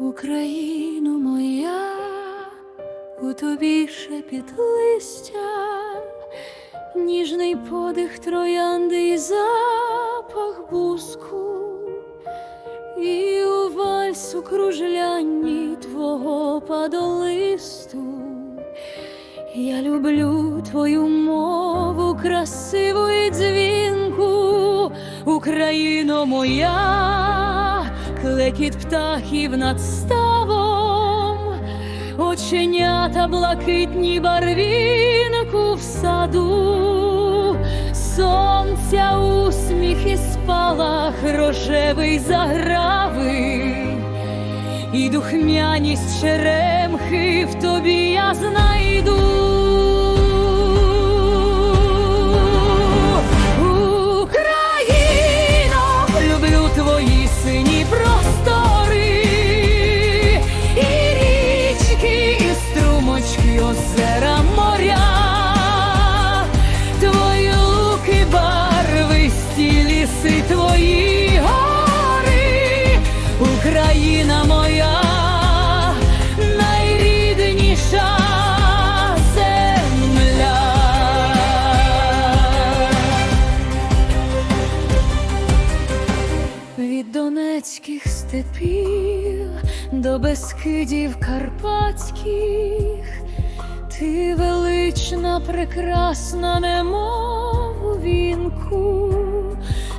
Україно моя, у тобі шепіт листя, ніжний подих троянди і запах буску, і у вальсу кружлянні твого падолисту. Я люблю твою мову красиву і дзвінку, Україно моя, клекіт птахів над ставом, оченята блакитні барвінку в саду, сонця усміх і спалах рожевий загравий. І духмяність черемхи в тобі я знайду. Річки, струмочки, озера, моря, твої луки, барвисті ліси, твої гори, Україна моя, найрідніша земля. Від донецьких степів до безкидів карпатських, ти велична, прекрасна, немов вінку,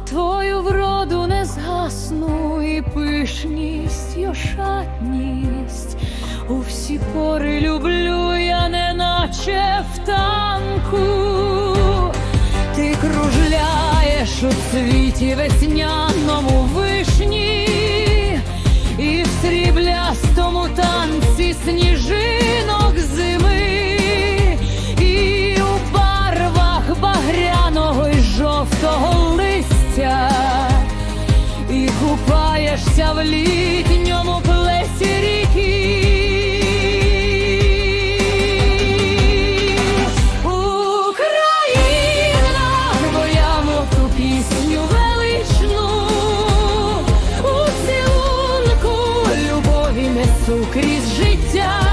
твою вроду не згасну і пишність, й ошатність. У всі пори люблю я, неначе в танку. Ти кружляєш у світі весняному купаєшся в літньому плесі ріки. Україна, твоя мов пісню величну, у цілунку любові несу крізь життя.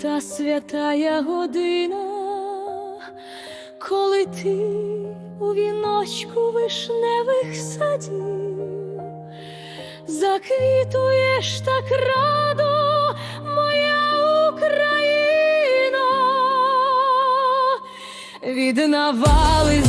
Та святая година, коли ти у віночку вишневих садів заквітуєш так радо, моя Україна, від навали